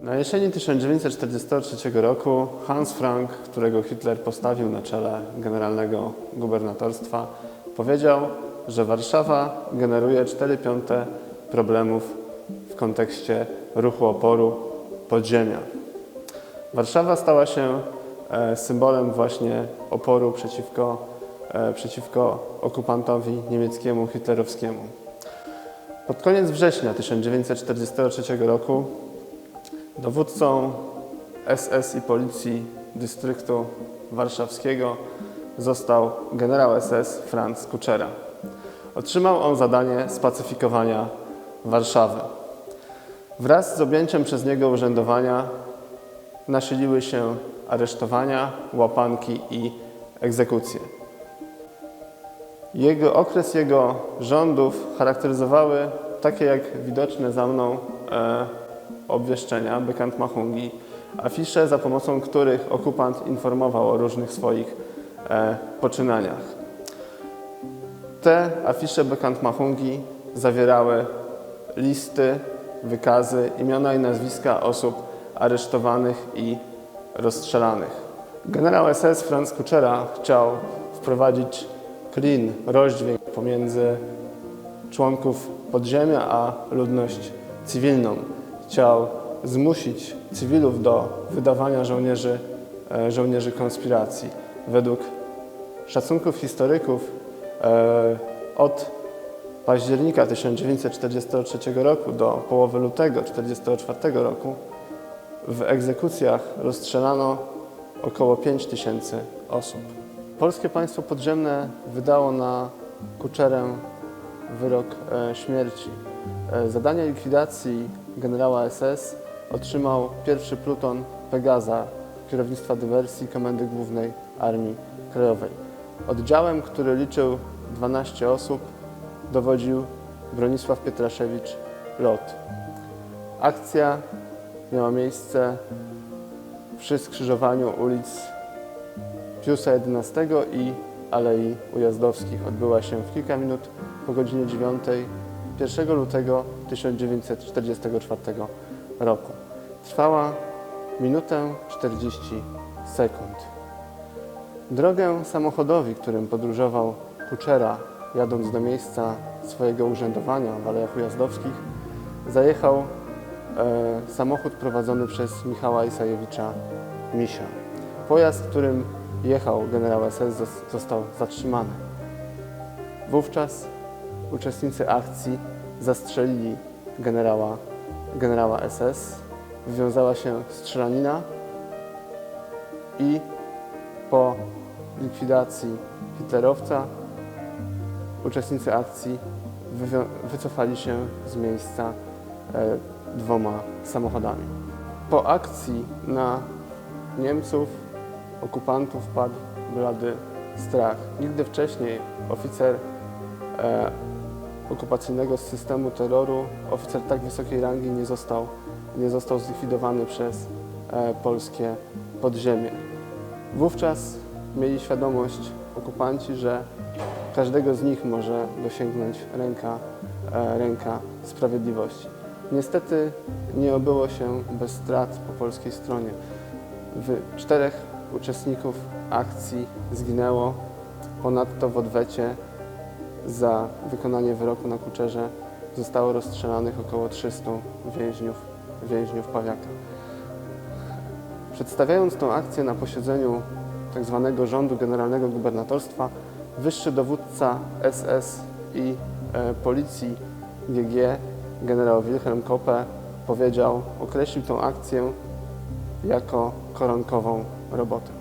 Na jesieni 1943 roku Hans Frank, którego Hitler postawił na czele generalnego gubernatorstwa, powiedział, że Warszawa generuje 4 piąte problemów w kontekście ruchu oporu podziemia. Warszawa stała się e, symbolem właśnie oporu przeciwko, e, przeciwko okupantowi niemieckiemu, hitlerowskiemu. Pod koniec września 1943 roku dowódcą SS i policji dystryktu warszawskiego został generał SS Franz Kuczera. Otrzymał on zadanie spacyfikowania Warszawy. Wraz z objęciem przez niego urzędowania nasiliły się aresztowania, łapanki i egzekucje. Jego okres jego rządów charakteryzowały takie jak widoczne za mną e, obwieszczenia Bekanntmachungi, afisze za pomocą których okupant informował o różnych swoich e, poczynaniach. Te afisze Bekanntmachungi zawierały listy, wykazy, imiona i nazwiska osób aresztowanych i rozstrzelanych. Generał SS Franz Kuczera chciał wprowadzić klin, rozdźwięk pomiędzy członków podziemia a ludność cywilną. Chciał zmusić cywilów do wydawania żołnierzy, e, żołnierzy konspiracji. Według szacunków historyków e, od października 1943 roku do połowy lutego 1944 roku w egzekucjach rozstrzelano około 5 tysięcy osób. Polskie państwo podziemne wydało na Kuczerę wyrok e, śmierci. Zadanie likwidacji generała SS otrzymał pierwszy pluton Pegaza kierownictwa dywersji Komendy Głównej Armii Krajowej. Oddziałem, który liczył 12 osób, dowodził Bronisław Pietraszewicz LOT. Akcja miała miejsce przy skrzyżowaniu ulic Piusa XI i Alei Ujazdowskich. Odbyła się w kilka minut po godzinie 9 1 lutego 1944 roku. Trwała minutę 40 sekund. Drogę samochodowi, którym podróżował Kuczera, jadąc do miejsca swojego urzędowania w Alejach Ujazdowskich, zajechał e, samochód prowadzony przez Michała Isajewicza Misia. Pojazd, którym jechał generał SS, zos- został zatrzymany. Wówczas uczestnicy akcji zastrzelili generała, generała SS. Wywiązała się strzelanina i po likwidacji hitlerowca uczestnicy akcji wycofali się z miejsca e, dwoma samochodami. Po akcji na Niemców, okupantów padł blady strach. Nigdy wcześniej oficer e, okupacyjnego systemu terroru, oficer tak wysokiej rangi nie został, nie został zlikwidowany przez e, polskie podziemie. Wówczas mieli świadomość okupanci, że każdego z nich może dosięgnąć ręka, e, ręka sprawiedliwości. Niestety nie obyło się bez strat po polskiej stronie. W czterech uczestników akcji zginęło. Ponadto w odwecie za wykonanie wyroku na Kuczerze zostało rozstrzelanych około 300 więźniów, więźniów Pawiaka. Przedstawiając tę akcję na posiedzeniu tzw. rządu generalnego gubernatorstwa, wyższy dowódca SS i e, policji GG, generał Wilhelm Koppe, powiedział, określił tę akcję jako koronkową robotę.